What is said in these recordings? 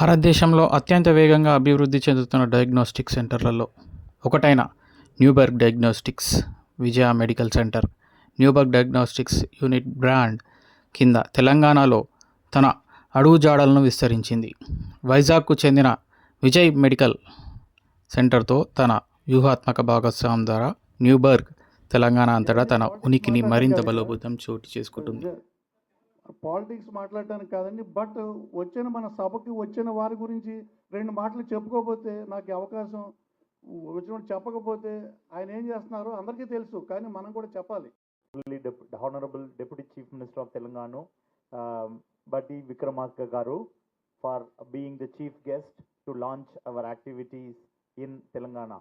భారతదేశంలో అత్యంత వేగంగా అభివృద్ధి చెందుతున్న డయాగ్నోస్టిక్ సెంటర్లలో ఒకటైన Neuberg diagnostics Vijaya medical centre. Neuberg diagnostics unit brand కింద తెలంగాణలో తన అడుగుజాడలను విస్తరించింది. వైజాగ్కు చెందిన విజయ్ మెడికల్ సెంటర్తో తన వ్యూహాత్మక భాగస్వామ్యం ద్వారా న్యూబర్గ్ తెలంగాణ అంతటా తన ఉనికిని మరింత బలోపేతం చోటు చేసుకుంటుంది. పాలిటిక్స్ మాట్లాడటానికి కాదండి బట్ వచ్చిన మన సభకి వచ్చిన వారి గురించి రెండు మాటలు చెప్పుకోకపోతే నాకు అవకాశం వచ్చిన చెప్పకపోతే ఆయన ఏం చేస్తున్నారు అందరికీ తెలుసు కానీ మనం కూడా చెప్పాలి. Honourable deputy chief minister of Telangana Bhatti Vikramarka garu for being the chief guest to launch our activities in Telangana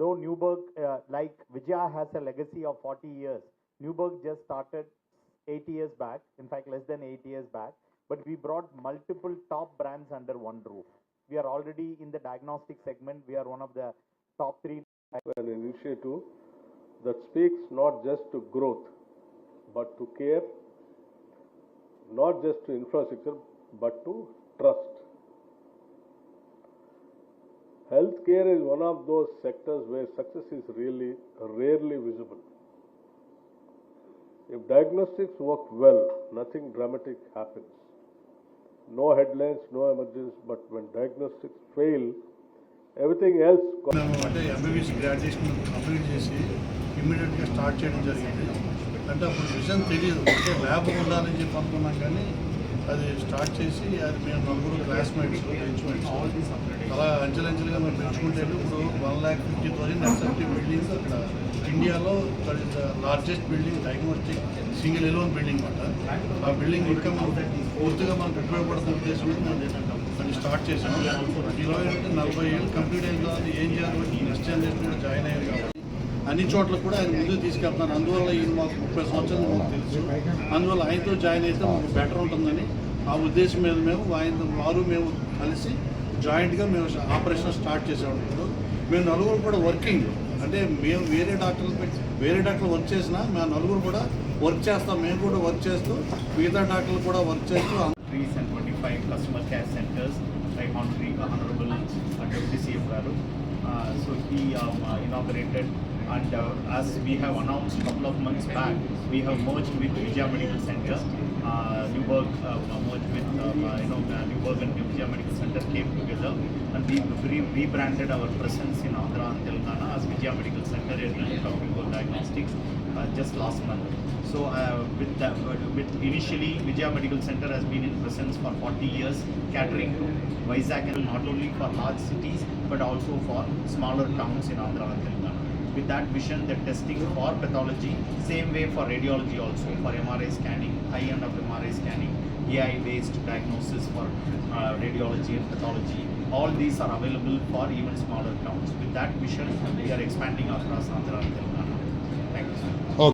though Neuberg like Vijaya has a legacy of forty years Neuberg just started 40 years, Newburgh just started eight years back, in fact less than eight years back, but we brought multiple top brands under one roof. We are already in the diagnostic segment, we are one of the top three an initiative that speaks not just to growth, but to care, not just to infrastructure, but to trust. Healthcare is one of those sectors where success is really rarely visible. If diagnostics work well, nothing dramatic happens. No headlines, no emergencies, but when diagnostics fail, everything else మేము అంటే MBBS graduation complete చేసి ఇమ్మీడియట్గా start చేయడం జరిగింది. అంటే అప్పుడు vision తెలియదు. అంటే ల్యాబ్ ఉండాలని చెప్పి అనుకున్నాం కానీ అది స్టార్ట్ చేసి అది మేము నలుగురు క్లాస్మేట్స్ బెంచ్మేట్స్ అలా అంచెలంచెలుగా మేము పెంచుకుంటే ఇప్పుడు one lakh fifty thousand SFT buildings అక్కడ ఇండియాలో largest building diagnostic single alone building అనమాట ఆ బిల్డింగ్ ఇంకా మనం పూర్తిగా మనకు ఉపయోగపడుతున్న ఉద్దేశంలో మేము అది స్టార్ట్ చేసాము ఇరవై ఏంటంటే నలభై ఏళ్ళు కంప్లీట్ అయిన తర్వాత ఏం చేయాలి నెక్స్ట్ జనరేషన్ కూడా జాయిన్ అయ్యారు కాబట్టి. అన్ని చోట్ల కూడా ఆయన ముందుకు తీసుకెళ్తాను అందువల్ల ఈయన మాకు ముప్పై సంవత్సరాలు మాకు తెలుసు. అందువల్ల ఆయనతో జాయిన్ అయితే మాకు బెటర్ ఉంటుందని ఆ ఉద్దేశం మీద మేము ఆయన వారు మేము కలిసి జాయింట్గా మేము ఆపరేషన్ స్టార్ట్ చేసాము ఇప్పుడు మేము నలుగురు కూడా వర్కింగ్. అంటే మేము వేరే డాక్టర్లు పెట్టి వేరే డాక్టర్లు వర్క్ చేసినా మా నలుగురు కూడా వర్క్ చేస్తాం. మేము కూడా వర్క్ చేస్తూ మిగతా డాక్టర్లు కూడా వర్క్ చేస్తూ customer care centres like honorary honourable deputy CM garu. So he inaugurated and as we have announce couple of months back we have much with Vijaya medical centre you work much with you know uh, and Vijaya Medical Center came together and we re- rebranded our presence in Andhra and Telangana as Vijaya Medical Center in about diagnostics uh, just last month. So uh, with that, with initially Vijaya Medical Center has been in presence for 40 years, catering to Vizag and not only for large cities but also for smaller towns in Andhra and Telangana. With that vision, the testing for pathology, same way for radiology also, for MRI scanning, high end of MRI scanning, AI-based diagnosis for uh, radiology and pathology. All these are available for even smaller towns. With that vision, we are expanding across Andhra and Telangana. Thank you.